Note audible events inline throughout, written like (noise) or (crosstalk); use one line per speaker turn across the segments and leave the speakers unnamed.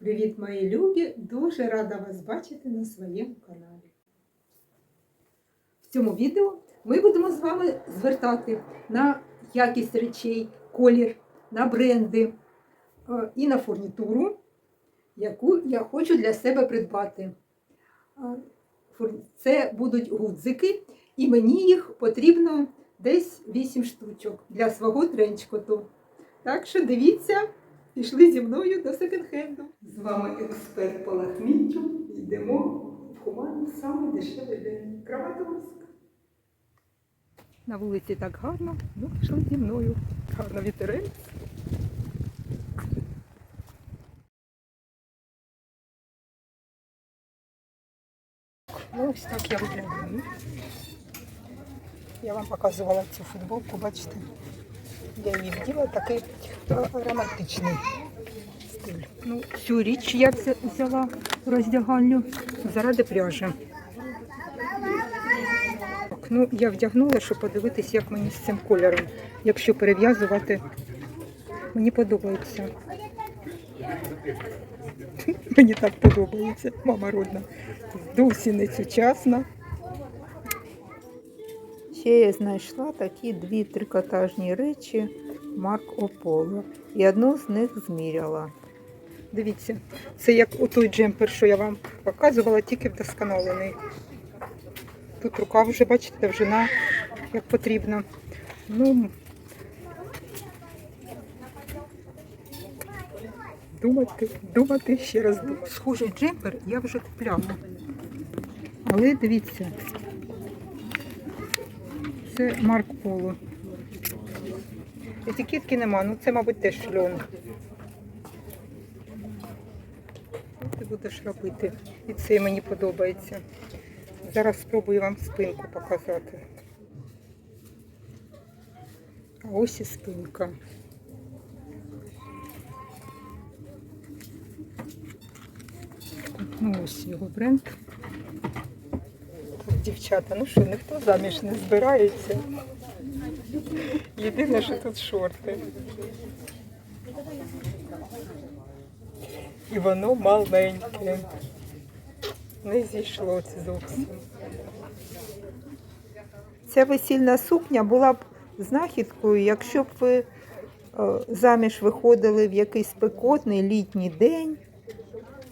Привіт, мої любі! Дуже рада вас бачити на своєму каналі. В цьому відео ми будемо з вами звертати на якість речей, колір, на бренди е, і на фурнітуру, яку я хочу для себе придбати. Е, Це будуть гудзики, і мені їх потрібно десь 8 штучок для свого тренчкоту. Так що дивіться, пішли зі мною до секонд-хенду. З вами експерт по лахміттю. Йдемо в Хумані саме дешевий день. Краматорськ. На вулиці так гарно, ну пішли зі мною. Гарно вітерець. Ну, ось так я виглядаю. Я вам показувала цю футболку, бачите? Я її вділа такий е, романтичний стиль. Ну, цю річ я взя- взяла роздягальню заради пляжу. Так, ну, я вдягнула, щоб подивитись, як мені з цим кольором. Якщо перев'язувати, мені подобається. (laughs) Мені так подобається, мама родна. Досі не сучасна. Ще я знайшла такі дві трикотажні речі Марк Ополо. І одну з них зміряла. Дивіться, це як у той джемпер, що я вам показувала, тільки вдосконалений. Тут рука вже, бачите, довжина, як потрібно. Ну, думати, думати, ще раз. Схожий джемпер я вже купляла. Але дивіться, це Марк Поло. Етикетки нема, ну це, мабуть, теж льон. Ти будеш робити? І це мені подобається. Зараз спробую вам спинку показати. А ось і спинка. Ну ось його бренд. Дівчата, ну що, ніхто заміж не збирається. Єдине, що тут шорти. І воно маленьке. Не зійшло це зовсім. Ця весільна сукня була б знахідкою, якщо б ви е, заміж виходили в якийсь спекотний літній день.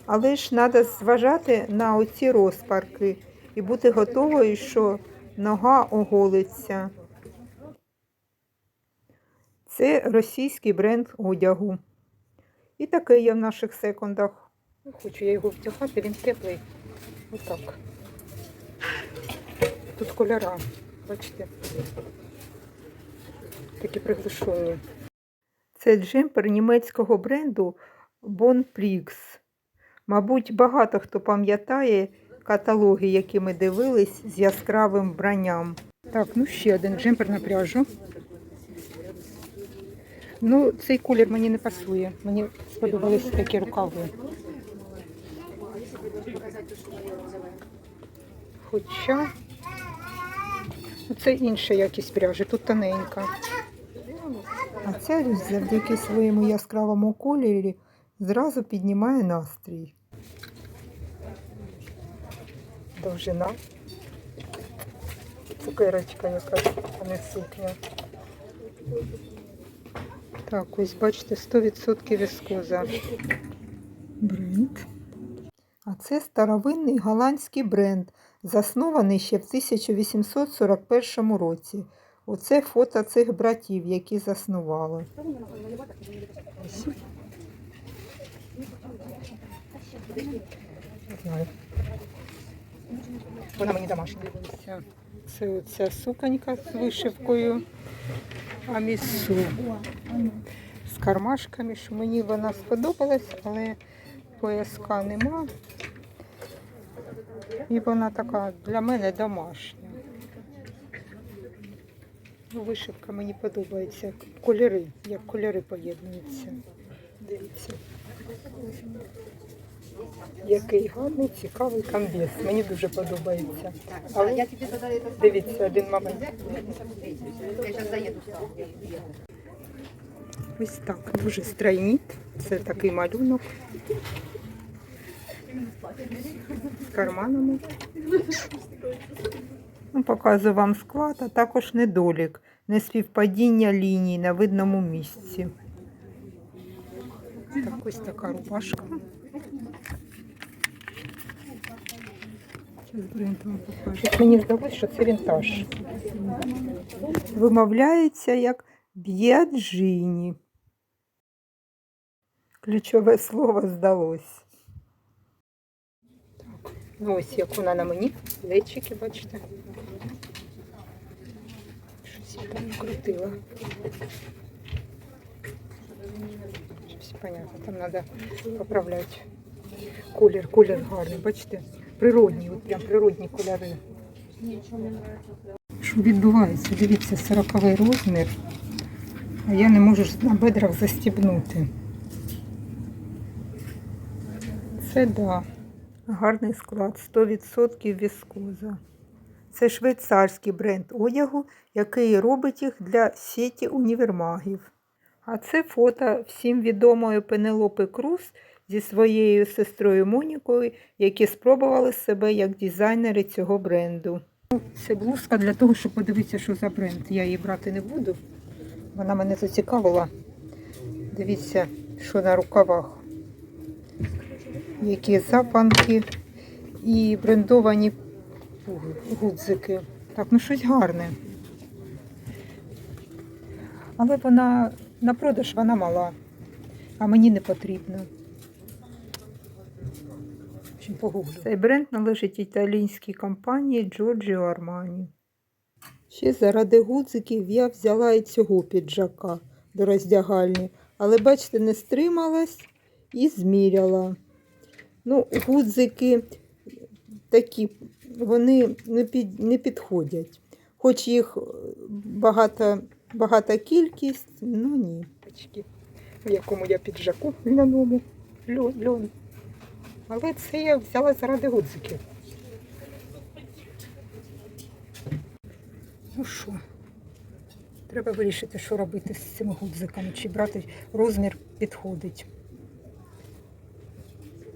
Але ж треба зважати на оці розпарки і бути готовою, що нога оголиться. Це російський бренд одягу. І таке є в наших секундах. Ну, Хочу я його втягати, він теплий. Отак. Тут кольора, бачите, такі приглушені. Це джемпер німецького бренду Bon Prix. Мабуть, багато хто пам'ятає каталоги, які ми дивились з яскравим вбранням. Так, ну ще один джемпер на пряжу. Ну, цей колір мені не пасує. Мені сподобались такі рукави. Хоча ну, це інша якість пряжі, тут тоненька. А ця річ завдяки своєму яскравому кольорі зразу піднімає настрій. Довжина. Цукерочка якась, а не сукня. Так, ось бачите, 100% віскоза. Бренд. А це старовинний голландський бренд, заснований ще в 1841 році. Оце фото цих братів, які заснували. Ось. Вона мені домашня. Це оця суконька з вишивкою Амісу. З кармашками, що мені вона сподобалась, але пояска нема. І вона така для мене домашня. Ну, вишивка мені подобається. Кольори, як кольори поєднуються. Дивіться. Який гарний, цікавий камбіз. Мені дуже подобається. Але дивіться один момент. Ось так, дуже стройніт. Це такий малюнок. З карманами. Ну, Показую вам склад, а також недолік, неспівпадіння ліній на видному місці. Так, ось така рубашка. Вам. Мені здалося, що це вінтаж. Вимовляється як б'яджині. Ключове слово здалось. Ну ось як вона на мені. Плечики, бачите. Щось я там крутила. Щось понятно, там треба поправляти. Колір, колір гарний, бачите? Природні, от прям природні кольори. Що відбувається? Дивіться, 40 розмір, а я не можу на бедрах застібнути. Це да. Гарний склад, 100% віскоза. Це швейцарський бренд одягу, який робить їх для сіті універмагів. А це фото всім відомої Пенелопи Круз зі своєю сестрою Монікою, які спробували себе як дизайнери цього бренду. Це блузка для того, щоб подивитися, що за бренд. Я її брати не буду. Вона мене зацікавила. Дивіться, що на рукавах. Які запанки і брендовані гудзики. Так, ну щось гарне. Але вона на продаж вона мала, а мені не потрібно. В погуглю. Цей бренд належить італійській компанії Giorgio Armani. Ще заради гудзиків я взяла і цього піджака до роздягальні, але бачите, не стрималась і зміряла. Ну, гудзики такі, вони не, під, не підходять. Хоч їх багата, багата кількість, ну ні. В якому я піджаку ляному. Льон, льон. Але це я взяла заради гудзиків. Ну що, треба вирішити, що робити з цими гудзиками. Чи брати розмір підходить.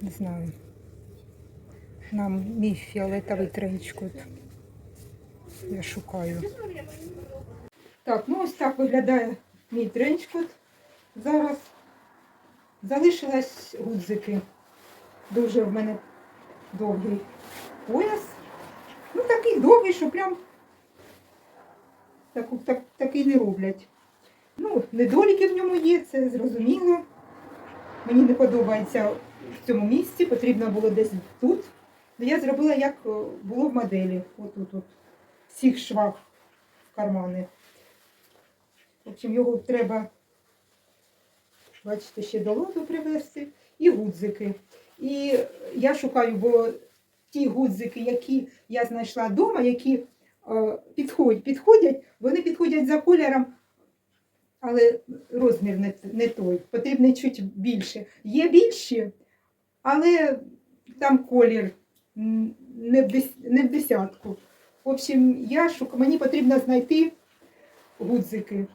Не знаю. Нам мій фіолетовий тренчкот. Я шукаю. Так, ну ось так виглядає мій тренчкот. Зараз залишились гудзики. Дуже в мене довгий пояс. Ну такий довгий, що прям так, так, такий не роблять. Ну, недоліки в ньому є, це зрозуміло. Мені не подобається в цьому місці, потрібно було десь тут. Ну, Я зробила, як е, було в моделі. Отут, от, всіх швах в кармани. В общем, його треба, бачите, ще до ладу привезти. І гудзики. І я шукаю, бо ті гудзики, які я знайшла вдома, які е, підходять, підходять, вони підходять за кольором, але розмір не, не той. Потрібно чуть більше. Є більші, але там колір не в, дес, не в десятку. В общем, я шук... мені потрібно знайти гудзики.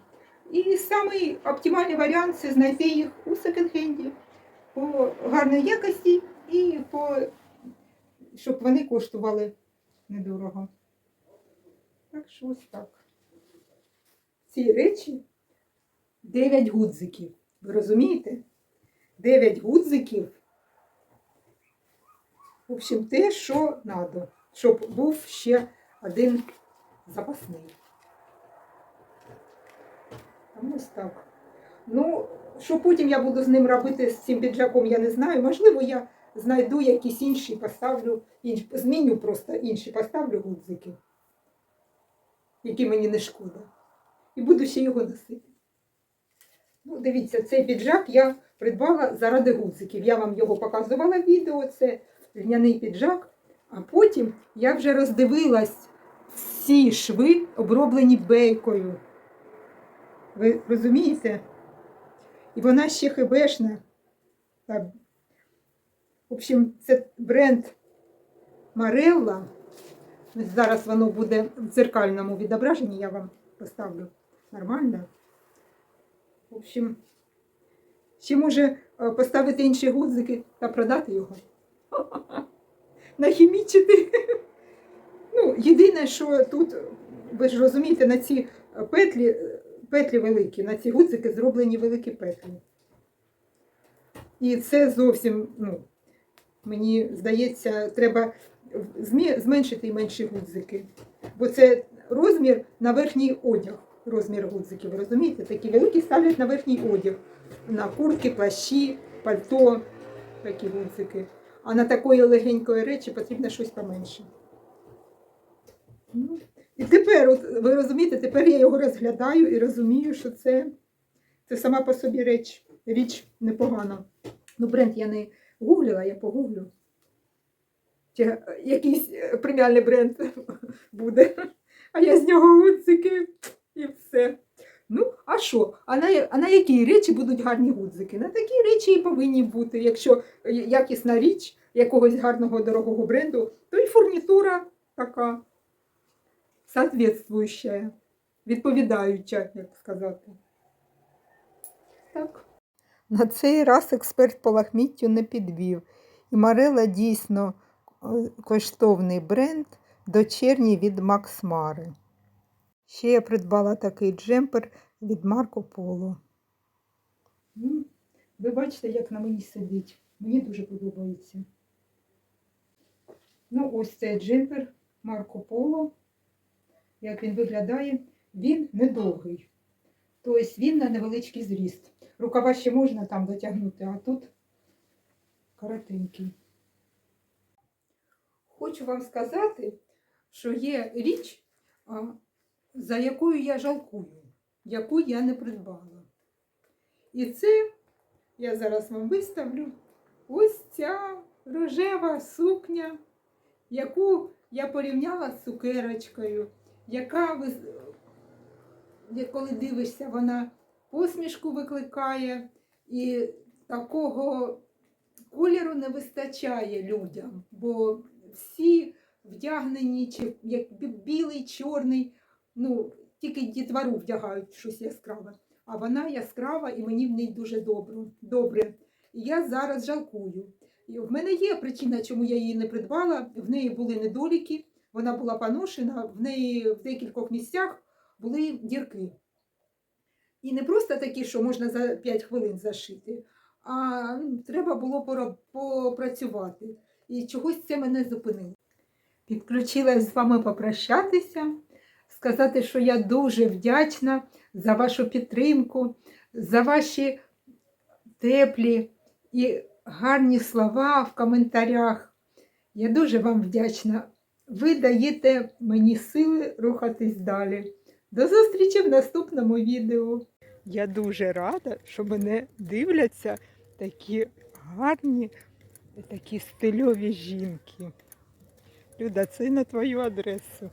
І самий оптимальний варіант це знайти їх у секонд-хенді по гарній якості і по щоб вони коштували недорого. Так що ось так. Ці речі 9 гудзиків. Ви розумієте? 9 гудзиків. В общем, те, що треба, щоб був ще один запасний. Ось так. Ну, що потім я буду з ним робити з цим піджаком, я не знаю. Можливо, я знайду якісь інші, поставлю, інш, зміню просто інші, поставлю гудзики, які мені не шкода. І буду ще його носити. Ну, дивіться, цей піджак я придбала заради гудзиків. Я вам його показувала в відео, це льняний піджак, а потім я вже роздивилась всі шви, оброблені бейкою. Ви розумієте? І вона ще хебешна. В общем, це бренд Марелла. Зараз воно буде в дзеркальному відображенні, я вам поставлю нормально. В общем, Ще може е, поставити інші гудзики та продати його. (laughs) Нахімічити. (laughs) Ну, єдине, що тут, ви ж розумієте, на ці петлі, е, петлі великі, на ці гудзики зроблені великі петлі. І це зовсім, ну, мені здається, треба зменшити і менші гудзики. Бо це розмір на верхній одяг. Розмір гудзиків, ви розумієте? Такі великі ставлять на верхній одяг. На куртки, плащі, пальто, такі гудзики. А на такої легенької речі потрібно щось поменше. І тепер, от, ви розумієте, тепер я його розглядаю і розумію, що це, це сама по собі реч, річ непогана. Ну, бренд я не гуглила, я погуглю. Чи е, якийсь е, преміальний бренд (laughs) буде. А я з нього гудзики і все. Ну, а що? А на, а на які речі будуть гарні гудзики? На такі речі і повинні бути. Якщо е, якісна річ якогось гарного дорогого бренду, то і фурнітура така соответствующая, відповідаюча, як сказати. Так. На цей раз експерт по лахміттю не підвів. І Марела дійсно е, коштовний бренд дочерній від Макс Мари. Ще я придбала такий джемпер від Марко Поло. Ну, Ви бачите, як на мені сидить. Мені дуже подобається. Ну, ось цей джемпер Марко Поло. Як він виглядає, він недовгий. Тобто він на невеличкий зріст. Рукава ще можна там дотягнути, а тут коротенький. Хочу вам сказати, що є річ, за якою я жалкую, яку я не придбала. І це я зараз вам виставлю ось ця рожева сукня, яку я порівняла з цукерочкою, яка ви коли дивишся, вона посмішку викликає, і такого кольору не вистачає людям, бо всі вдягнені, чи як білий, чорний, ну, тільки дітвору вдягають щось яскраве. А вона яскрава і мені в ній дуже добре. добре. І я зараз жалкую. І в мене є причина, чому я її не придбала. В неї були недоліки, вона була поношена, в неї в декількох місцях були дірки. І не просто такі, що можна за 5 хвилин зашити, а ну, треба було попрацювати. І чогось це мене зупинило. Підключилась з вами попрощатися, сказати, що я дуже вдячна за вашу підтримку, за ваші теплі і гарні слова в коментарях. Я дуже вам вдячна. Ви даєте мені сили рухатись далі. До зустрічі в наступному відео. Я дуже рада, що мене дивляться такі гарні, такі стильові жінки. Люда, це на твою адресу.